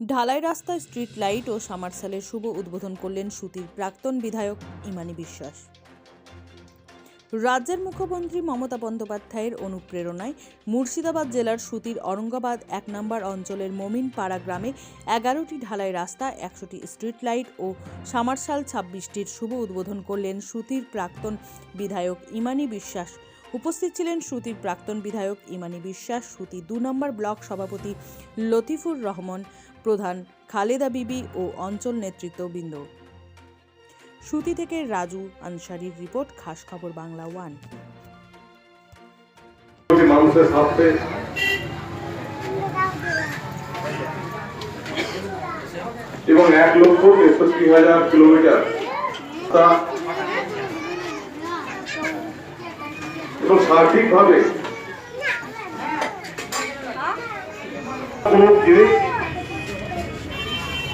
ঢালাই রাস্তায় street light ও সামারসালের শুভ উদ্বোধন করলেন সুতির প্রাক্তন বিধায়ক ইমানি বিশ্বাস। রাজ্যের মুখ্যমন্ত্রী মমতা বন্দ্যোপাধ্যায়ের অনুপ্রেরণায় মুর্শিদাবাদ জেলার সুতির অরঙ্গাবাদ এক নম্বর অঞ্চলের মমিন পাড়া গ্রামে এগারোটি ঢালাই রাস্তা, একশোটি স্ট্রিট লাইট ও সামারসাল ছাব্বিশটির শুভ উদ্বোধন করলেন সুতির প্রাক্তন বিধায়ক ইমানি বিশ্বাস। উপস্থিত ছিলেন সুতির প্রাক্তন বিধায়ক ইমানি বিশ্বাস সুতি দু নম্বর ব্লক সভাপতি লতিফুর রহমান, প্রধান খালেদা বিবি ও অঞ্চল নেতৃত্ববৃন্দ। সুতি থেকে রাজু আনসারির রিপোর্ট, খাস খবর বাংলা ওয়ান। এবং এক লক্ষ তেষট্টি হাজার কিলোমিটার তা এবং সার্বিকভাবে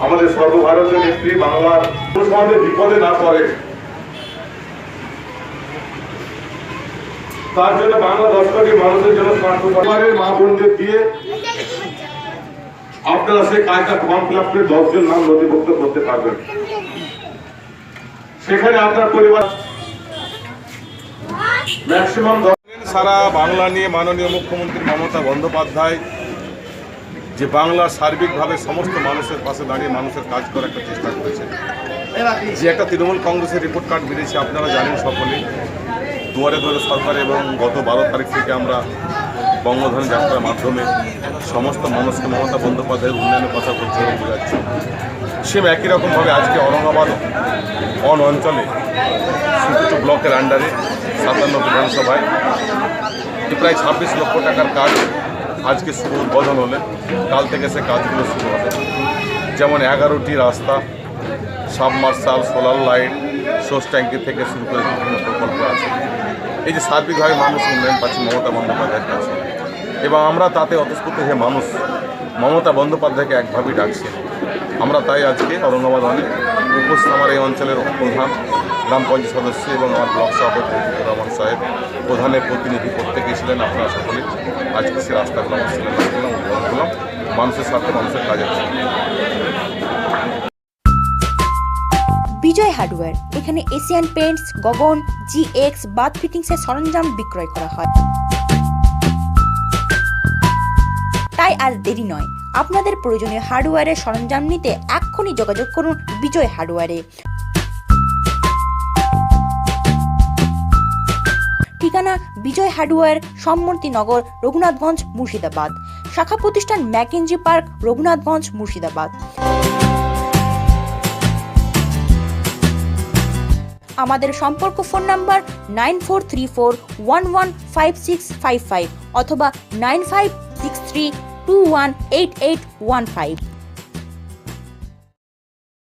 আমাদের সর্বভারতীয় নেত্রী বাংলার সমাজে বিপদে না পড়ে। তার জন্য বাংলা দশ কোটি মানুষের জন্য পরিবারের মা বোনদের দিয়ে আপনারা সেই কাজটা ফর্ম ফিল আপ করে দশজন নাম নথিভুক্ত করতে পারবেন। সেখানে আপনার পরিবার সারা বাংলা নিয়ে মাননীয় মুখ্যমন্ত্রী মমতা বন্দ্যোপাধ্যায় যে বাংলা সার্বিকভাবে সমস্ত মানুষের পাশে দাঁড়িয়ে মানুষের কাজ করার একটা চেষ্টা করেছে যে একটা তৃণমূল কংগ্রেসের রিপোর্ট কার্ড বেরিয়েছে, আপনারা জানেন সকলে, দুয়ারে দুয়ারে সরকার এবং গত বারো তারিখ থেকে আমরা বঙ্গধন যাত্রার মাধ্যমে সমস্ত মানুষকে মমতা বন্দ্যোপাধ্যায়ের উন্নয়নের কথা বলছে এবং বোঝাচ্ছে। সেম একই রকমভাবে আজকে অরঙ্গাবাদ অন অঞ্চলে সুতিটু ব্লকের আন্ডারে সাতান্ন বিধানসভায় প্রায় ছাব্বিশ লক্ষ টাকার কাজ আজকে শুভ উদ্বোধন হলে কাল থেকে সে কাজগুলো শুরু হবে। যেমন এগারোটি রাস্তা, সাবমার্সাল, সোলার লাইট, সোর্স ট্যাঙ্কি থেকে শুরু করে বিভিন্ন প্রকল্প আছে। এই যে সার্বিকভাবে মানুষ উন্নয়ন পাচ্ছে মমতা বন্দ্যোপাধ্যায়ের কাছে। এবং আমরা তাতে অতস্ফূর্ত হয়ে মানুষ, মমতা বন্দ্যোপাধ্যায়কে একভাবেই ডাকছি। আমরা তাই আজকে ঔরঙ্গাবাদ অনেক উপস্থিত আমার এই অঞ্চলের প্রধান গ্রাম পঞ্চায়েত সদস্য এবং আমার ব্লক সভাপতি রহমান সাহেব, প্রধানের প্রতিনিধি প্রত্যেকে ছিলেন, আপনারা সকলে। আজকে সে রাস্তাগুলো আমরা উদ্বোধন করলাম। মানুষের সাথে মানুষের কাজে বিজয় হার্ডওয়্যার, এখানে Asian Paints Gagan GX bath ফিটিংসের সরঞ্জাম বিক্রয় করা হয়। তাই আর দেরি নয়। আপনাদের প্রয়োজনীয় হার্ডওয়্যারের সরঞ্জাম নিতে এক্ষুনি যোগাযোগ করুন বিজয় হার্ডওয়্যারে। ঠিকানা বিজয় হার্ডওয়্যার সম্মতি নগর, রঘুনাথগঞ্জ, মুর্শিদাবাদ। শাখা প্রতিষ্ঠান ম্যাকেঞ্জি পার্ক, রঘুনাথগঞ্জ, মুর্শিদাবাদ। আমাদের সম্পর্ক phone number nine four three four one one five six five five অথবা nine five six three two one eight eight one five